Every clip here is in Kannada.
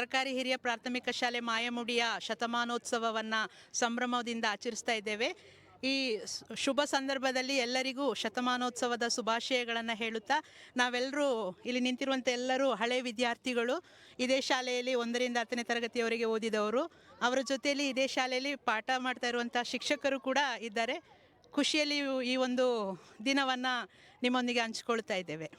ಸರಕಾರಿ ಹಿರಿಯ ಪ್ರಾಥಮಿಕ ಶಾಲೆ ಮಾಯಮುಡಿಯ ಶತಮಾನೋತ್ಸವವನ್ನು ಸಂಭ್ರಮದಿಂದ ಆಚರಿಸ್ತಾ ಇದ್ದೇವೆ. ಈ ಶುಭ ಸಂದರ್ಭದಲ್ಲಿ ಎಲ್ಲರಿಗೂ ಶತಮಾನೋತ್ಸವದ ಶುಭಾಶಯಗಳನ್ನು ಹೇಳುತ್ತಾ ನಾವೆಲ್ಲರೂ ಇಲ್ಲಿ ನಿಂತಿರುವಂಥ ಎಲ್ಲರೂ ಹಳೆ ವಿದ್ಯಾರ್ಥಿಗಳು, ಇದೇ ಶಾಲೆಯಲ್ಲಿ ಒಂದರಿಂದ ಹತ್ತನೇ ತರಗತಿಯವರೆಗೆ ಓದಿದವರು, ಅವರ ಜೊತೆಯಲ್ಲಿ ಇದೇ ಶಾಲೆಯಲ್ಲಿ ಪಾಠ ಮಾಡ್ತಾ ಇರುವಂಥ ಶಿಕ್ಷಕರು ಕೂಡ ಇದ್ದಾರೆ. ಖುಷಿಯಲ್ಲಿ ಈ ಒಂದು ದಿನವನ್ನು ನಿಮ್ಮೊಂದಿಗೆ ಹಂಚ್ಕೊಳ್ತಾ ಇದ್ದೇವೆ.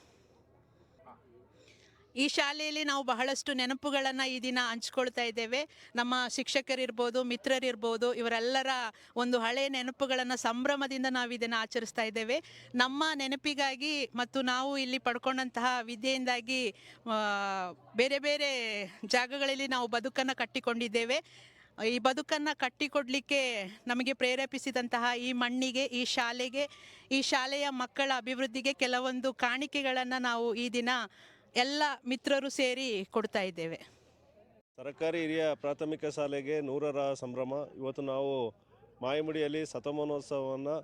ಈ ಶಾಲೆಯಲ್ಲಿ ನಾವು ಬಹಳಷ್ಟು ನೆನಪುಗಳನ್ನು ಈ ದಿನ ಹಂಚ್ಕೊಳ್ತಾ ಇದ್ದೇವೆ. ನಮ್ಮ ಶಿಕ್ಷಕರಿರ್ಬೋದು, ಮಿತ್ರರಿರ್ಬೋದು, ಇವರೆಲ್ಲರ ಒಂದು ಹಳೆಯ ನೆನಪುಗಳನ್ನು ಸಂಭ್ರಮದಿಂದ ನಾವು ಇದನ್ನು ಆಚರಿಸ್ತಾ ಇದ್ದೇವೆ. ನಮ್ಮ ನೆನಪಿಗಾಗಿ ಮತ್ತು ನಾವು ಇಲ್ಲಿ ಪಡ್ಕೊಂಡಂತಹ ವಿದ್ಯೆಯಿಂದಾಗಿ ಬೇರೆ ಬೇರೆ ಜಾಗಗಳಲ್ಲಿ ನಾವು ಬದುಕನ್ನು ಕಟ್ಟಿಕೊಂಡಿದ್ದೇವೆ. ಈ ಬದುಕನ್ನು ಕಟ್ಟಿಕೊಡಲಿಕ್ಕೆ ನಮಗೆ ಪ್ರೇರೇಪಿಸಿದಂತಹ ಈ ಮಣ್ಣಿಗೆ, ಈ ಶಾಲೆಗೆ, ಈ ಶಾಲೆಯ ಮಕ್ಕಳ ಅಭಿವೃದ್ಧಿಗೆ ಕೆಲವೊಂದು ಕಾಣಿಕೆಗಳನ್ನು ನಾವು ಈ ದಿನ ಎಲ್ಲ ಮಿತ್ರರು ಸೇರಿ ಕೊಡ್ತಾ ಇದ್ದೇವೆ. ಸರ್ಕಾರಿ ಹಿರಿಯ ಪ್ರಾಥಮಿಕ ಶಾಲೆಗೆ ನೂರರ ಸಂಭ್ರಮ. ಇವತ್ತು ನಾವು ಮಾಯಮುಡಿಯಲ್ಲಿ ಶತಮಾನೋತ್ಸವವನ್ನು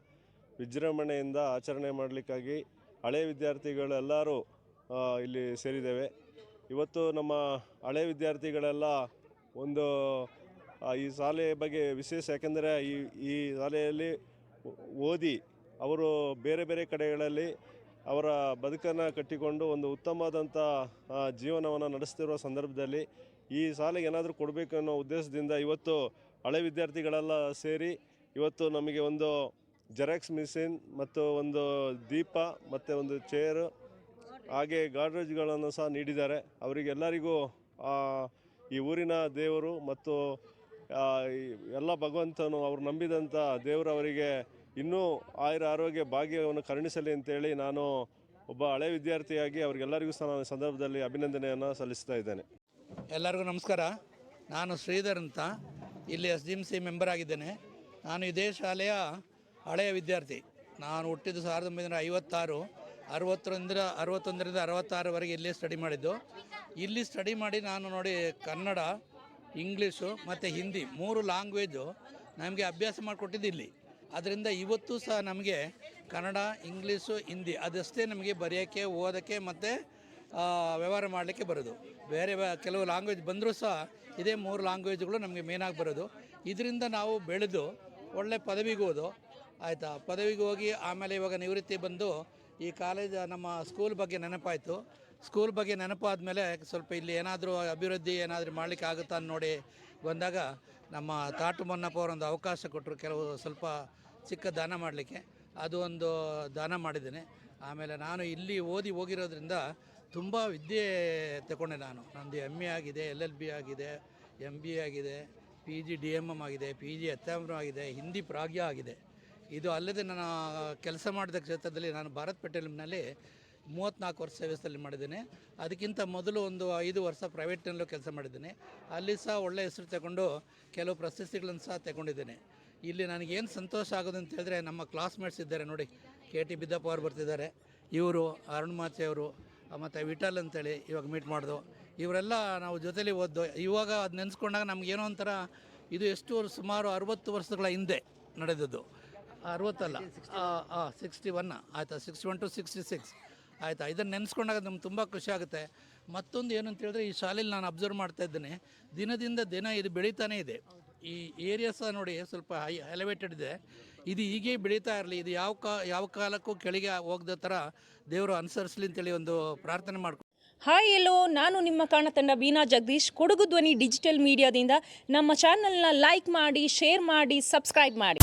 ವಿಜೃಂಭಣೆಯಿಂದ ಆಚರಣೆ ಮಾಡಲಿಕ್ಕಾಗಿ ಹಳೆ ವಿದ್ಯಾರ್ಥಿಗಳೆಲ್ಲರೂ ಇಲ್ಲಿ ಸೇರಿದ್ದೇವೆ. ಇವತ್ತು ನಮ್ಮ ಹಳೆ ವಿದ್ಯಾರ್ಥಿಗಳೆಲ್ಲ ಒಂದು ಈ ಶಾಲೆಯ ಬಗ್ಗೆ ವಿಶೇಷ, ಯಾಕೆಂದರೆ ಈ ಈ ಶಾಲೆಯಲ್ಲಿ ಓದಿ ಅವರು ಬೇರೆ ಬೇರೆ ಕಡೆಗಳಲ್ಲಿ ಅವರ ಬದುಕನ್ನು ಕಟ್ಟಿಕೊಂಡು ಒಂದು ಉತ್ತಮವಾದಂಥ ಜೀವನವನ್ನು ನಡೆಸ್ತಿರುವ ಸಂದರ್ಭದಲ್ಲಿ ಈ ಸಾಲಿಗೆ ಏನಾದರೂ ಕೊಡಬೇಕು ಅನ್ನೋ ಉದ್ದೇಶದಿಂದ ಇವತ್ತು ಹಳೆ ವಿದ್ಯಾರ್ಥಿಗಳೆಲ್ಲ ಸೇರಿ ಇವತ್ತು ನಮಗೆ ಒಂದು ಜೆರಾಕ್ಸ್ ಮಿಷಿನ್ ಮತ್ತು ಒಂದು ದೀಪ ಮತ್ತು ಒಂದು ಚೇರು, ಹಾಗೆ ಗಾಡ್ರೇಜ್ಗಳನ್ನು ಸಹ ನೀಡಿದ್ದಾರೆ. ಅವರಿಗೆಲ್ಲರಿಗೂ ಈ ಊರಿನ ದೇವರು ಮತ್ತು ಎಲ್ಲ ಭಗವಂತನು ಅವರು ನಂಬಿದಂಥ ದೇವರು ಅವರಿಗೆ ಇನ್ನೂ ಆಯುರ ಆರೋಗ್ಯ ಭಾಗ್ಯವನ್ನು ಕರುಣಿಸಲಿ ಅಂತೇಳಿ ನಾನು ಒಬ್ಬ ಹಳೆ ವಿದ್ಯಾರ್ಥಿಯಾಗಿ ಅವರಿಗೆಲ್ಲರಿಗೂ ಸಹ ನಾನು ಸಂದರ್ಭದಲ್ಲಿ ಅಭಿನಂದನೆಯನ್ನು ಸಲ್ಲಿಸ್ತಾ ಇದ್ದೇನೆ. ಎಲ್ಲರಿಗೂ ನಮಸ್ಕಾರ. ನಾನು ಶ್ರೀಧರ್ ಅಂತ. ಇಲ್ಲಿ S D M C member ಆಗಿದ್ದೇನೆ. ನಾನು ಇದೇ ಶಾಲೆಯ ಹಳೆಯ ವಿದ್ಯಾರ್ಥಿ. ನಾನು ಹುಟ್ಟಿದ್ದು ಸಾವಿರದ ಒಂಬೈನೂರ ಐವತ್ತಾರು. ಅರವತ್ತರಿಂದ, ಅರವತ್ತೊಂದರಿಂದ ಅರವತ್ತಾರವರೆಗೆ ಇಲ್ಲೇ ಸ್ಟಡಿ ಮಾಡಿದ್ದು. ಇಲ್ಲಿ ಸ್ಟಡಿ ಮಾಡಿ ನಾನು ನೋಡಿ ಕನ್ನಡ, ಇಂಗ್ಲೀಷು ಮತ್ತು ಹಿಂದಿ ಮೂರು ಲ್ಯಾಂಗ್ವೇಜು ನಮಗೆ ಅಭ್ಯಾಸ ಮಾಡಿಕೊಟ್ಟಿದ್ದು ಇಲ್ಲಿ. ಅದರಿಂದ ಇವತ್ತು ಸಹ ನಮಗೆ ಕನ್ನಡ, ಇಂಗ್ಲೀಷು, ಹಿಂದಿ ಅದಷ್ಟೇ ನಮಗೆ ಬರೆಯೋಕ್ಕೆ, ಓದೋಕ್ಕೆ ಮತ್ತು ವ್ಯವಹಾರ ಮಾಡಲಿಕ್ಕೆ ಬರೋದು. ಬೇರೆ ಕೆಲವು ಲ್ಯಾಂಗ್ವೇಜ್ ಬಂದರೂ ಸಹ ಇದೇ ಮೂರು ಲ್ಯಾಂಗ್ವೇಜ್ಗಳು ನಮಗೆ ಮೇನಾಗಿ ಬರೋದು. ಇದರಿಂದ ನಾವು ಬೆಳೆದು ಒಳ್ಳೆ ಪದವಿಗೆ ಹೋದು. ಆಯಿತಾ? ಪದವಿಗೆ ಹೋಗಿ ಆಮೇಲೆ ಇವಾಗ ನಿವೃತ್ತಿ ಬಂದು ಈ ಕಾಲೇಜ್ ನಮ್ಮ ಸ್ಕೂಲ್ ಬಗ್ಗೆ ನೆನಪಾಯಿತು. ಸ್ಕೂಲ್ ಬಗ್ಗೆ ನೆನಪಾದ ಮೇಲೆ ಸ್ವಲ್ಪ ಇಲ್ಲಿ ಏನಾದರೂ ಅಭಿವೃದ್ಧಿ ಏನಾದರೂ ಮಾಡಲಿಕ್ಕೆ ಆಗುತ್ತಾ ನೋಡಿ ಬಂದಾಗ ನಮ್ಮ ತಾಟು ಮೊನ್ನಪ್ಪ ಅವರು ಒಂದು ಅವಕಾಶ ಕೊಟ್ಟರು ಕೆಲವು ಸ್ವಲ್ಪ ಚಿಕ್ಕ ದಾನ ಮಾಡಲಿಕ್ಕೆ. ಅದು ಒಂದು ದಾನ ಮಾಡಿದ್ದೇನೆ. ಆಮೇಲೆ ನಾನು ಇಲ್ಲಿ ಓದಿ ಹೋಗಿರೋದ್ರಿಂದ ತುಂಬ ವಿದ್ಯೆ ತಗೊಂಡೆ ನಾನು. ನಂದು ಎಂ ಎ ಆಗಿದೆ ಎಲ್ ಎಲ್ ಬಿ ಆಗಿದೆ ಎಂ ಬಿ ಆಗಿದೆ P G D M M ಆಗಿದೆ ಪಿ ಜಿ ಎಂ ಆಗಿದೆ ಹಿಂದಿ ಪ್ರಾಗ್ಯ ಆಗಿದೆ. ಇದು ಅಲ್ಲದೆ ನಾನು ಕೆಲಸ ಮಾಡಿದ ಕ್ಷೇತ್ರದಲ್ಲಿ ನಾನು ಭಾರತ್ ಪೆಟ್ರೋಲಿಯಂನಲ್ಲಿ ಮೂವತ್ತ್ನಾಲ್ಕು ವರ್ಷ ಸೇವೆಯಲ್ಲಿ ಮಾಡಿದ್ದೇನೆ. ಅದಕ್ಕಿಂತ ಮೊದಲು ಒಂದು ಐದು ವರ್ಷ ಪ್ರೈವೇಟ್ನಲ್ಲೂ ಕೆಲಸ ಮಾಡಿದ್ದೇನೆ. ಅಲ್ಲಿ ಸಹ ಒಳ್ಳೆಯ ಹೆಸರು ತಗೊಂಡು ಕೆಲವು ಪ್ರಶಸ್ತಿಗಳನ್ನು ಸಹ ತಗೊಂಡಿದ್ದೇನೆ. ಇಲ್ಲಿ ನನಗೇನು ಸಂತೋಷ ಆಗೋದು ಅಂತ ಹೇಳಿದ್ರೆ ನಮ್ಮ ಕ್ಲಾಸ್ಮೇಟ್ಸ್ ಇದ್ದಾರೆ ನೋಡಿ. ಕೆ ಟಿ ಬಿದ್ದಪ್ಪ ಅವರು ಬರ್ತಿದ್ದಾರೆ. ಇವರು, ಅರುಣ್ ಮಾಚೆ ಅವರು, ಮತ್ತು ವಿಠಲ್ ಅಂತೇಳಿ ಇವಾಗ ಮೀಟ್ ಮಾಡಿದು. ಇವರೆಲ್ಲ ನಾವು ಜೊತೇಲಿ ಓದ್ದು. ಇವಾಗ ಅದು ನೆನೆಸ್ಕೊಂಡಾಗ ನಮಗೇನೋ ಒಂಥರ ಇದು ಎಷ್ಟು ಸುಮಾರು ಅರುವತ್ತು ವರ್ಷಗಳ ಹಿಂದೆ ನಡೆದದ್ದು. ಅರವತ್ತಲ್ಲ? ಸಿಕ್ಸ್ಟಿ ಒನ್ ಆಯಿತಾ? Sixty one to sixty six ಆಯಿತಾ? ಇದನ್ನು ನೆನೆಸ್ಕೊಂಡಾಗ ನಮ್ಗೆ ತುಂಬ ಖುಷಿ ಆಗುತ್ತೆ. ಮತ್ತೊಂದು ಏನು ಅಂತ ಹೇಳಿದ್ರೆ, ಈ ಶಾಲೆಯಲ್ಲಿ ನಾನು ಅಬ್ಸರ್ವ್ ಮಾಡ್ತಾ ಇದ್ದೇನೆ. ದಿನದಿಂದ ದಿನ ಇದು ಬೆಳೀತಾನೇ ಇದೆ. ಈ ಏರಿಯಾ ಸಹ ನೋಡಿ ಸ್ವಲ್ಪ ಹೈ ಎಲಿವೇಟೆಡ್ ಇದೆ. ಇದು ಹೀಗೆ ಬೆಳೀತಾ ಇರಲಿ, ಇದು ಯಾವ ಕಾ, ಯಾವ ಕಾಲಕ್ಕೂ ಕೆಳಗೆ ಹೋಗದ ಥರ ದೇವರು ಅನುಸರಿಸಲಿ ಅಂತೇಳಿ ಒಂದು ಪ್ರಾರ್ಥನೆ ಮಾಡ್ಕೊ ಹಾಯ್ ಎಲ್ಲೋ, ನಾನು ನಿಮ್ಮ ಕಾಣತಂಡ ಬೀನಾ ಜಗದೀಶ್. ಕೊಡಗು ಧ್ವನಿ ಡಿಜಿಟಲ್ ಮೀಡಿಯಾದಿಂದ ನಮ್ಮ ಚಾನಲ್ನ ಲೈಕ್ ಮಾಡಿ ಶೇರ್ ಮಾಡಿ ಸಬ್ಸ್ಕ್ರೈಬ್ ಮಾಡಿ.